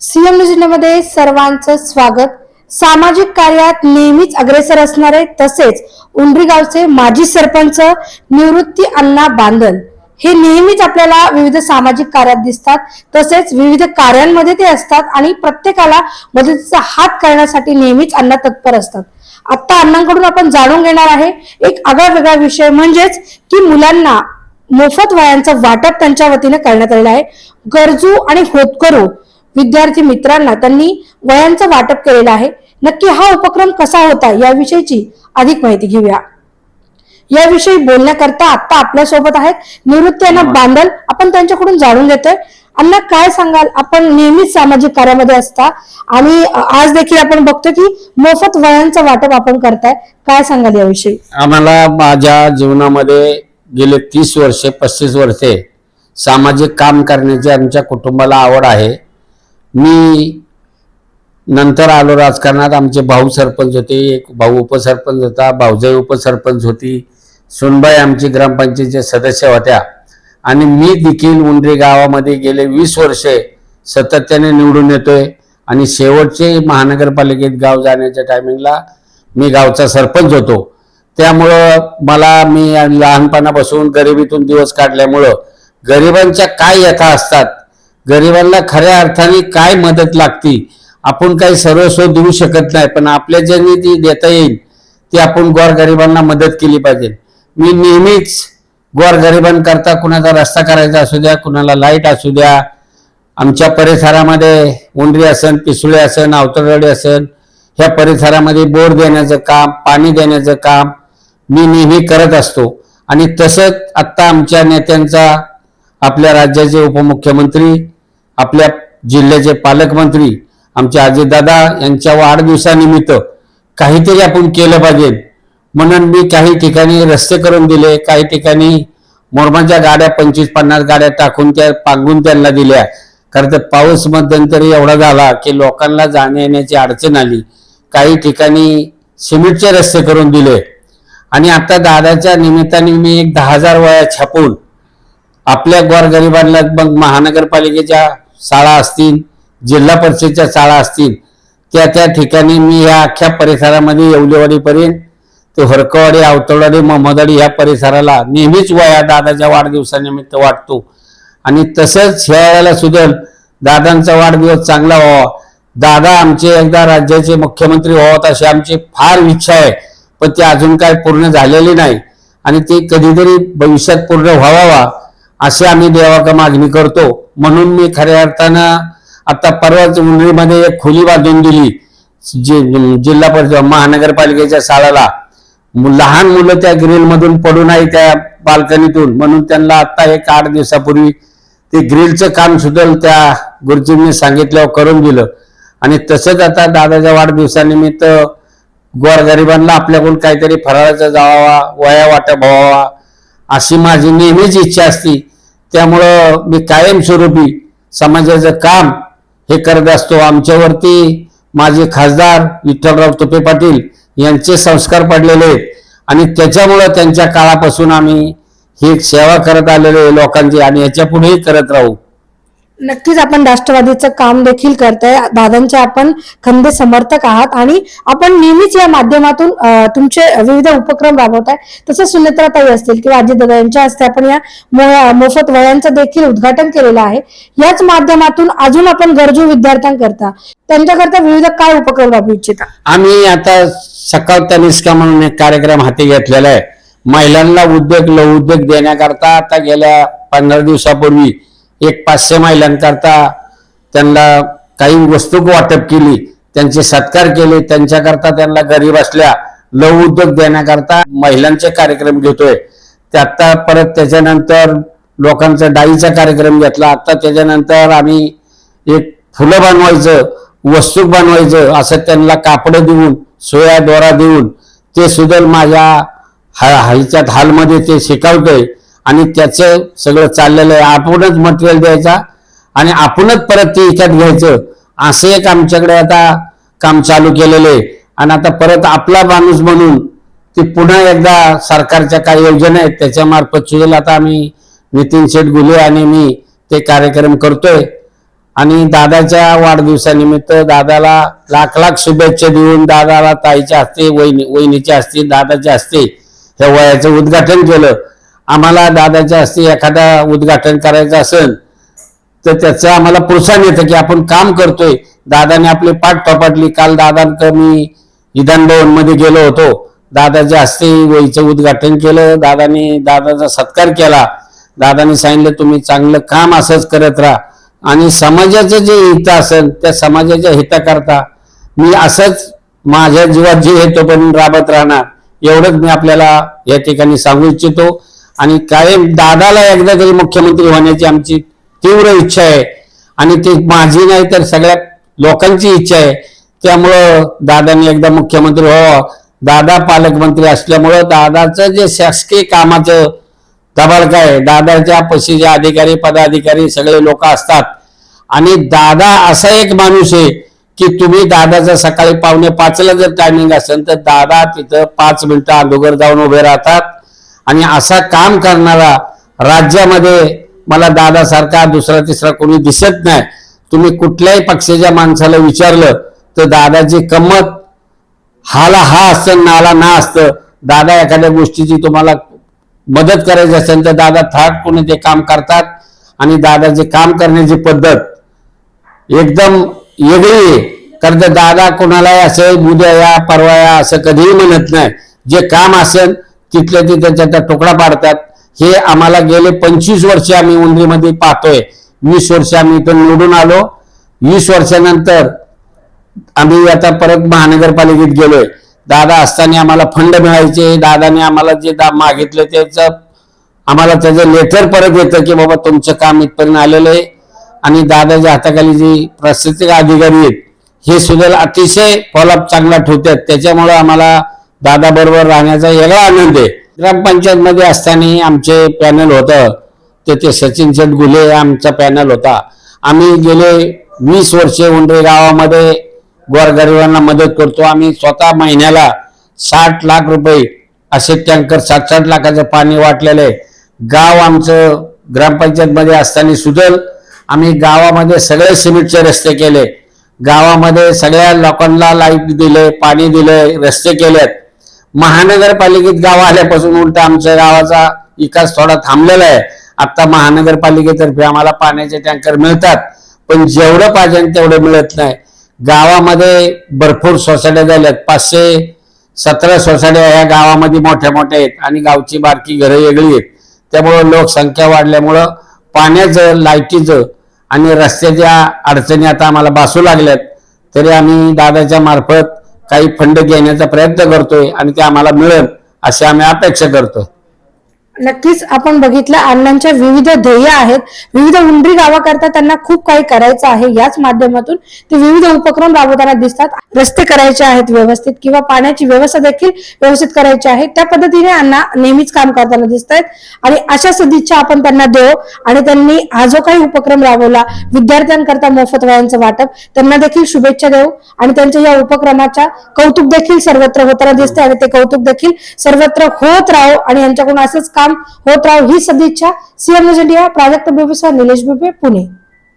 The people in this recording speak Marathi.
सीएम न्यूजमध्ये सर्वांचं स्वागत. सामाजिक कार्यात नेहमीच अग्रेसर असणारे तसेच उंडरी गावचे माजी सरपंच निवृत्ती अण्णा बांदल. हे नेहमीच आपल्याला विविध सामाजिक कार्यात दिसतात. तसेच विविध कार्यांमध्ये ते असतात आणि प्रत्येकाला मदतीचा हात करण्यासाठी नेहमीच अण्णा तत्पर असतात. आता अण्णांकडून आपण जाणून घेणार आहे. एक आगळा वेगळा विषय म्हणजेच की मुलांना मोफत वयांचं वाटप त्यांच्या वतीने करण्यात आलेलं आहे. गरजू आणि होतकरू विद्यार्थी मित्रांना त्यांनी वयांचं वाटप केलेलं आहे. नक्की हा उपक्रम कसा होता याविषयीची अधिक माहिती घेऊया. याविषयी बोलण्याकरता आता आपल्यासोबत आहेत निवृत्ती अण्णा बांदल. आपण त्यांच्याकडून जाणून घेतोय. अण्णा काय सांगाल? आपण नेहमीच सामाजिक कार्यामध्ये असता आणि आज देखील आपण बघतो की मोफत वयांचं वाटप आपण करताय. काय सांगाल याविषयी? आम्हाला माझ्या जीवनामध्ये गेले तीस वर्षे पस्तीस वर्षे सामाजिक काम करण्याची आमच्या कुटुंबाला आवड आहे. मी नंतर आलो राजकारणात. आमचे भाऊ सरपंच होते एक भाऊ उपसरपंच होता भाऊजाई उपसरपंच होती सुनबाई आमची ग्रामपंचायतीचे सदस्य होत्या. आणि मी देखील उंडरी गावामध्ये गेले वीस वर्षे सातत्याने निवडून येतोय. आणि शेवटचे महानगरपालिकेत गाव जाण्याच्या टायमिंगला मी गावचा सरपंच होतो. त्यामुळं मला मी लहानपणापासून गरिबीतून दिवस काढल्यामुळं गरिबांच्या काय यथा असतात गरिबांना खऱ्या अर्थाने काय मदत लागती? आपण काही सर्वस्व देऊ शकत नाही पण आपल्या ज्यांनी ती देता येईल ती आपण गोरगरिबांना मदत केली पाहिजे. मी नेहमीच गोरगरिबांकरता कुणाचा रस्ता करायचा असू द्या कुणाला लाइट असू द्या आमच्या परिसरामध्ये उंडरी असन पिसुळे असन अवतरवाडी असन ह्या परिसरामध्ये बोर देण्याचं काम पाणी देण्याचं काम मी नेहमी करत असतो. आणि तसंच आत्ता आमच्या नेत्यांचा आपल्या राज्याचे उपमुख्यमंत्री आपल्या जिल्ह्याचे पालकमंत्री आमचे अजितदादा यांच्या वाढदिवसानिमित्त काहीतरी आपण केलं पाहिजे. म्हणून मी काही ठिकाणी रस्ते करून दिले काही ठिकाणी मोरमाच्या गाड्या पंचवीस पन्नास गाड्या टाकून त्या पांगून त्यांना दिल्या. खरं तर पाऊस मध्यंतरी एवढा झाला की लोकांना जाण्या येण्याची अडचण आली. काही ठिकाणी सिमेंटचे रस्ते करून दिले. आणि आता दादाच्या निमित्ताने मी एक दहा हजार वया छापून आपल्या गोरगरिबांना मग महानगरपालिकेच्या शाळा असतील जिल्हा परिषदच्या शाळा असतील त्या त्या ठिकाणी मी या अख्ख्या परिसरामध्ये येवलेवाडीपर्यंत ते हरकवाडी आवतळवाडी मोहम्मदवाडी ह्या परिसराला नेहमीच वया दादाच्या वाढदिवसानिमित्त वाटतो. आणि तसंच ह्या वेळेला सुद्धा दादांचा वाढदिवस चांगला व्हावा. दादा आमचे एकदा राज्याचे मुख्यमंत्री व्हावत अशी आमची फार इच्छा आहे पण ती अजून काय पूर्ण झालेली नाही. आणि ते कधीतरी भविष्यात पूर्ण व्हावा अशी आम्ही देवाकडे मागणी करतो. म्हणून मी खऱ्या अर्थानं आता परवाच मुंबईमध्ये एक खोली बांधून दिली. जि- जिल्हा परिषद महानगरपालिकेच्या शाळेला. लहान मुलं त्या ग्रिलमधून पडून पडू नये त्या बाल्कनीतून. म्हणून त्यांना आता एक आठ दिवसापूर्वी ते ग्रिलचं काम सुद्धा त्या गुरुजींनी सांगितल्यावर करून दिलं. आणि तसंच आता दादाच्या वाढदिवसानिमित्त गोरगरिबांना आपल्याकडून काहीतरी फराळाचा जावा वया वाटप व्हावा अशी माझी नेहमीच इच्छा असती. त्यामुळं मी कायमस्वरूपी समाजाचं काम हे करत असतो. आमच्यावरती माझे खासदार विठ्ठलराव तुपे पाटील यांचे संस्कार पडलेले आहेत. आणि त्याच्यामुळं त्यांच्या काळापासून आम्ही ही सेवा करत आलेलो आहे लोकांची आणि याच्या पुढेही करत राहू. नक्कीच आपण राष्ट्रवादीचं काम देखील करतोय. दादांचे आपण खंदे समर्थक आहात आणि आपण नेहमीच या माध्यमातून तुमचे विविध उपक्रम राबवताय. तसंच सुनेत्राताई असतील किंवा अजितदादा यांच्या हस्ते आपण या मोफत वयांचं देखील उद्घाटन केलेलं आहे. याच माध्यमातून अजून आपण गरजू विद्यार्थ्यांकरता त्यांच्याकरता विविध काय उपक्रम राबवू इच्छिता? आम्ही आता सकाळ तनिष्का म्हणून एक कार्यक्रम हाती घेतलेला आहे. महिलांना उद्योग लघु उद्योग देण्याकरता आता गेल्या पंधरा दिवसापूर्वी एक पाचशे महिलांकरता त्यांना काही वस्तू वाटप केली त्यांचे सत्कार केले त्यांच्याकरता त्यांना गरीब असल्या लव उद्योग देण्याकरता महिलांचे कार्यक्रम घेतोय. ते आता परत त्याच्यानंतर लोकांचा डाळीचा कार्यक्रम घेतला. आता त्याच्यानंतर आम्ही एक फुलं बनवायचं वस्तू बनवायचं असं त्यांना कापडं देऊन सोया दोरा देऊन ते सुद्धा माझ्या हा ह्याच्यात हालमध्ये ते शिकवतोय. आणि त्याचं सगळं चाललेलं आहे. आपणच मटेरियल द्यायचा आणि आपणच परत ते विकत घ्यायचं. असं एक आमच्याकडे आता काम चालू केलेलं आहे. आणि आता परत आपला माणूस म्हणून ते पुन्हा एकदा सरकारच्या काही योजना आहेत त्याच्या मार्फत सुद्धा आता आम्ही नितीन शेठ गुले आणि मी ते कार्यक्रम करतोय. आणि दादाच्या वाढदिवसानिमित्त दादाला लाख लाख शुभेच्छा देऊन दादाला ताईच्या हस्ते वहिनी वहिनीच्या हस्ते दादाच्या हस्ते ह्या वयाचं उद्घाटन केलं. आम्हाला दादाच्या हस्ते एखादा उद्घाटन करायचं असेल तर त्याचं आम्हाला प्रोत्साहन येतं की आपण काम करतोय. दादाने आपली पाठ थोपटली. काल दादांक मी विधान भवनमध्ये गेलो होतो. दादाच्या हस्ते वहीचं उद्घाटन केलं. दादाने दादाचा सत्कार केला. दादाने सांगितलं तुम्ही चांगलं काम असंच करत राहा. आणि समाजाचं जे हित असेल त्या समाजाच्या हिताकरता मी असंच माझ्या जीवात जे येतो पण राबत राहणार. एवढंच मी आपल्याला या ठिकाणी सांगू इच्छितो. आणि कायम दादाला एकदा तरी मुख्यमंत्री होण्याची आमची तीव्र इच्छा आहे आणि ती माझी नाही तर सगळ्या लोकांची इच्छा आहे. त्यामुळं दादांनी एकदा मुख्यमंत्री व्हावं दादा पालकमंत्री असल्यामुळं दादाचं जे शासकीय कामाचं दबाल काय दादाच्या पशी जे अधिकारी पदाधिकारी सगळे लोक असतात. आणि दादा असा एक माणूस आहे की तुम्ही दादाचं सकाळी पावणे पाचला जर टायमिंग असेल तर दादा तिथं पाच मिनिटं अगोदर जाऊन उभे राहतात. आणि असा काम करणारा राज्यामध्ये मला दादासारखा दुसरा तिसरा कोणी दिसत नाही. तुम्ही कुठल्याही पक्षाच्या माणसाला विचारलं तर दादाची कंमत हाला हा असतं नाला ना असतं. दादा एखाद्या गोष्टीची तुम्हाला मदत करायची असेल तर दादा थाटपणे ते काम करतात. आणि दादाचे काम करण्याची पद्धत एकदम वेगळी आहे. कारण तर दादा कोणालाही असं उद्या या परवा या असं कधीही म्हणत नाही. जे काम असेल तिथल्या तिथे त्या तुकडा पाडतात. हे आम्हाला गेले पंचवीस वर्ष आम्ही उंदरीमध्ये पाहतोय. वीस वर्ष आम्ही इथं निवडून आलो. वीस वर्षानंतर आम्ही आता परत महानगरपालिकेत गेलोय. दादा असताना आम्हाला फंड मिळायचे. दादाने आम्हाला जे दा मागितलं त्याचं आम्हाला त्याचं लेटर परत येतं की बाबा तुमचं काम इथपर्यंत आलेलं आहे. आणि दादाच्या हाताखाली जी प्रशासकीय अधिकारी आहेत हे सुद्धा अतिशय फॉलोअप चांगला ठेवतात. त्याच्यामुळे आम्हाला दादा बरोबर राहण्याचा वेगळा आनंद आहे. ग्रामपंचायतमध्ये असताना आमचे पॅनल होतं. तेथे सचिन शेठ गुले आमचा पॅनल होता. आम्ही गेले वीस वर्षे उंडरे गावामध्ये. गोरगरिबांना मदत करतो. आम्ही स्वतः महिन्याला साठ लाख रुपये असे टँकर सात साठ लाखाचं पाणी वाटलेलं आहे. गाव आमचं ग्रामपंचायतमध्ये असताना सुधल आम्ही गावामध्ये सगळे सिमेंटचे रस्ते केले. गावामध्ये सगळ्या लोकांना लाइट दिले पाणी दिले रस्ते केलेत. महानगरपालिकेत गाव आल्यापासून उलट आमच्या गावाचा विकास थोडा थांबलेला आहे. आता महानगरपालिकेतर्फे आम्हाला पाण्याचे टँकर मिळतात पण जेवढं पाहिजे तेवढं मिळत नाही. गावामध्ये भरपूर सोसायट्या झाल्यात पाचशे सतरा सोसायट्या ह्या गावामध्ये मोठ्या मोठ्या आहेत आणि गावची बारकी घरं वेगळी आहेत. त्यामुळं लोकसंख्या वाढल्यामुळं पाण्याचं लाईटीचं आणि रस्त्याच्या अडचणी आता आम्हाला भासू लागल्यात. तरी आम्ही दादाच्या मार्फत काही फंड घेण्याचा प्रयत्न करतोय आणि ते आम्हाला मिळेल अशी आम्ही अपेक्षा करतोय. नक्कीच आपण बघितलं अण्णांच्या विविध ध्येय आहेत. विविध उंडरी गावाकरता त्यांना खूप काही करायचं आहे. याच माध्यमातून ते विविध उपक्रम राबवताना दिसतात. रस्ते करायचे आहेत व्यवस्थित किंवा पाण्याची व्यवस्था देखील व्यवस्थित करायची आहे. त्या पद्धतीने अण्णा नेहमीच काम करताना दिसत आहेत आणि अशा सदिच्छा आपण त्यांना देऊ. आणि त्यांनी हा जो काही उपक्रम राबवला विद्यार्थ्यांकरता मोफत वयांचं वाटप त्यांना देखील शुभेच्छा देऊ. आणि त्यांच्या या उपक्रमाच्या कौतुक देखील सर्वत्र होताना दिसते आणि ते कौतुक देखील सर्वत्र होत राहो. आणि यांच्याकडून असंच काम काम होत राहो ही सदिच्छा. सीएम इंडिया प्राजक्त बिबेसह निलेश बिबे पुणे.